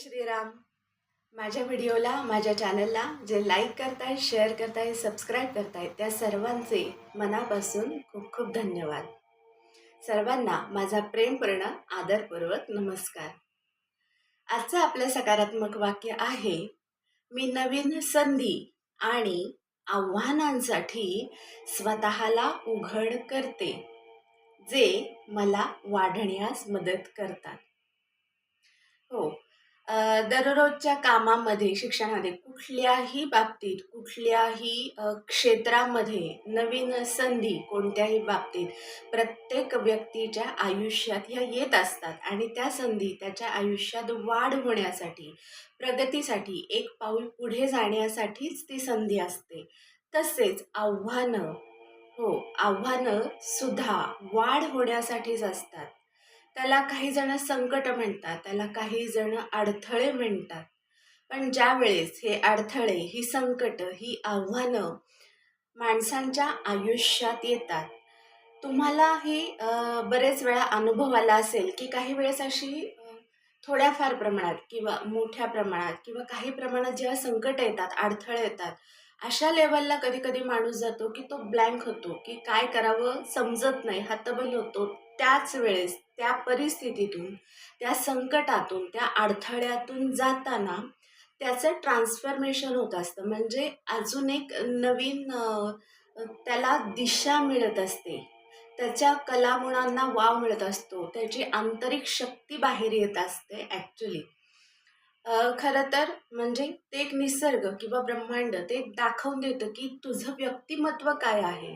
श्रीराम. माझ्या व्हिडिओला माझ्या चॅनलला जे लाईक करताय शेअर करताय सबस्क्राईब करताय त्या सर्वांचे मनापासून खूप खूप धन्यवाद. सर्वांना माझा प्रेमपूर्ण आदरपूर्वक नमस्कार. आजचं आपलं सकारात्मक वाक्य आहे मी नवीन संधी आणि आव्हानांसाठी स्वतःला उघड करते जे मला वाढण्यास मदत करतात. हो दररोजच्या कामामध्ये शिक्षणामध्ये कुठल्याही बाबतीत कुठल्याही क्षेत्रामध्ये नवीन संधी कोणत्याही बाबतीत प्रत्येक व्यक्तीच्या आयुष्यात ह्या येत असतात. आणि त्या संधी त्याच्या आयुष्यात वाढ होण्यासाठी प्रगतीसाठी एक पाऊल पुढे जाण्यासाठीच ती संधी असते. तसेच आव्हानं हो आव्हानं सुद्धा वाढ होण्यासाठीच असतात. त्याला काही जण संकट म्हणतात त्याला काही जण अडथळे म्हणतात. पण ज्या वेळेस हे अडथळे ही संकट ही आव्हानं माणसांच्या आयुष्यात येतात तुम्हालाही बरेच वेळा अनुभव आला असेल की काही वेळेस अशी थोड्याफार प्रमाणात किंवा मोठ्या प्रमाणात किंवा काही प्रमाणात जेव्हा संकट येतात अडथळे येतात अशा लेवलला कधी कधी माणूस जातो की तो ब्लँक होतो की काय करावं समजत नाही हतबल होतो. त्याच वेळेस त्या परिस्थितीतून त्या संकटातून त्या अडथळ्यातून जाताना त्याचं ट्रान्सफॉर्मेशन होत असतं. म्हणजे अजून एक नवीन त्याला दिशा मिळत असते. त्याच्या कलागुणांना वाव मिळत असतो. त्याची आंतरिक शक्ती बाहेर येत असते ॲक्च्युली खरं तर म्हणजे ते एक निसर्ग किंवा ब्रह्मांड ते दाखवून देतं की तुझं व्यक्तिमत्व काय आहे.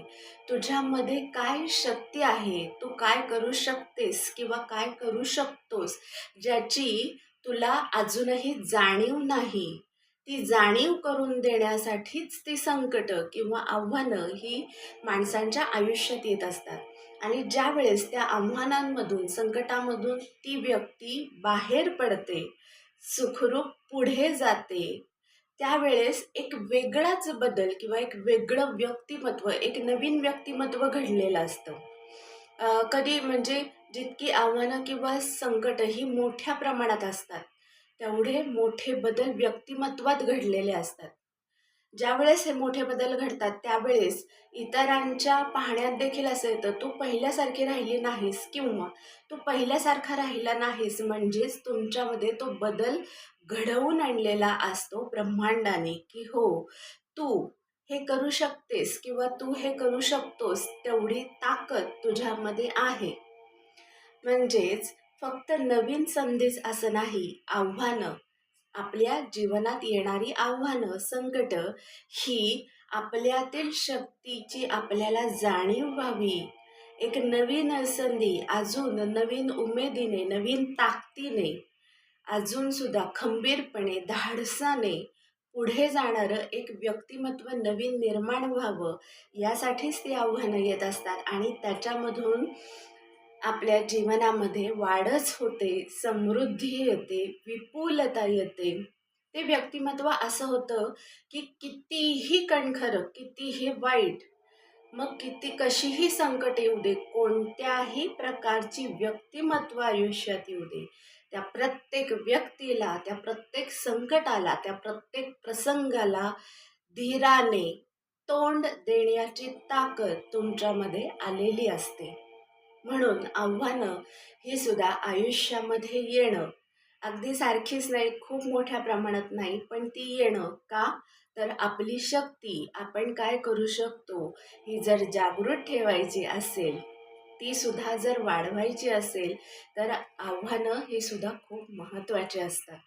तुझ्यामध्ये काय शक्ती आहे? तू काय करू शकतेस किंवा काय करू शकतोस? ज्याची तुला अजूनही जाणीव नाही. ती जाणीव करून देण्यासाठीच ती संकट किंवा आव्हानं ही माणसांच्या आयुष्यात येत असतात. आणि ज्या वेळेस त्या आव्हानांमधून संकटामधून ती व्यक्ती बाहेर पडते सुखरूप पुढे जाते. त्यावेळेस एक वेगळाच बदल किंवा एक वेगळं व्यक्तिमत्व एक नवीन व्यक्तिमत्व घडलेलं असतं. कधी म्हणजे जितकी आव्हानं किंवा संकट ही मोठ्या प्रमाणात असतात तेवढे मोठे बदल व्यक्तिमत्वात घडलेले असतात. ज्यावेळेस हे मोठे बदल घडतात त्यावेळेस इतरांच्या पाहण्यात देखील असं येतं तू पहिल्यासारखी राहिली नाहीस किंवा तू पहिल्यासारखा राहिला नाहीस म्हणजेच तुमच्यामध्ये तो बदल घडवून आणलेला असतो ब्रह्मांडाने की हो तू हे करू शकतेस किंवा तू हे करू शकतोस तेवढी ताकद तुझ्यामध्ये आहे. म्हणजेच फक्त नवीन संधीच असं नाही आव्हानं आपल्या जीवनात येणारी आव्हानं संकट ही आपल्यातील शक्तीची आपल्याला जाणीव व्हावी. एक नवीन संधी अजून नवीन उमेदीने नवीन ताकदीने अजूनसुद्धा खंबीरपणे धाडसाने पुढे जाणारं एक व्यक्तिमत्व नवीन निर्माण व्हावं यासाठीच ती आव्हानं येत असतात. आणि त्याच्यामधून आपल्या जीवनामध्ये वाढच होते समृद्धी येते विपुलता येते. ते व्यक्तिमत्व असं होतं की कितीही कणखर कितीही वाईट मग किती कशीही संकट येऊ दे कोणत्याही प्रकारची व्यक्तिमत्व आयुष्यात येऊ दे. त्या प्रत्येक व्यक्तीला त्या प्रत्येक संकटाला त्या प्रत्येक प्रसंगाला धीराने तोंड देण्याची ताकद तुमच्यामध्ये आलेली असते. म्हणून आव्हानं ही सुद्धा आयुष्यामध्ये येणं. अगदी सारखीच नाही खूप मोठ्या प्रमाणात नाही पण ती येणं का? तर आपली शक्ती आपण काय करू शकतो ही जर जागृत ठेवायची असेल ती सुद्धा जर वाढवायची असेल तर आव्हानं ही सुद्धा खूप महत्त्वाची असतात.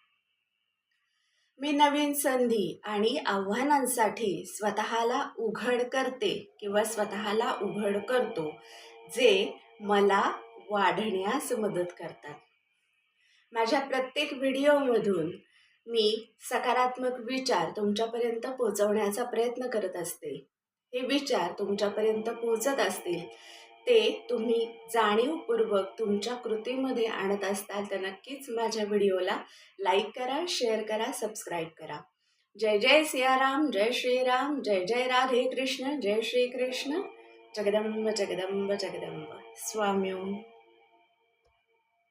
मी नवीन संधी आणि आव्हानांसाठी स्वतःला उघड करते किंवा स्वतःला उघड करतो जे मला वाढण्यास मदत करतात. माझ्या प्रत्येक व्हिडिओमधून मी सकारात्मक विचार तुमच्यापर्यंत पोहोचवण्याचा प्रयत्न करत असते. हे विचार तुमच्यापर्यंत पोहोचत असतील ते तुम्ही जाणीवपूर्वक तुमच्या कृतीमध्ये आणत असताल तर नक्कीच माझ्या व्हिडिओला लाईक करा शेअर करा सबस्क्राईब करा. जय जय सियाराम जय श्रीराम जय जय राधे कृष्ण जय श्रीकृष्ण. जगदंब जगदंब जगदंब. स्वामी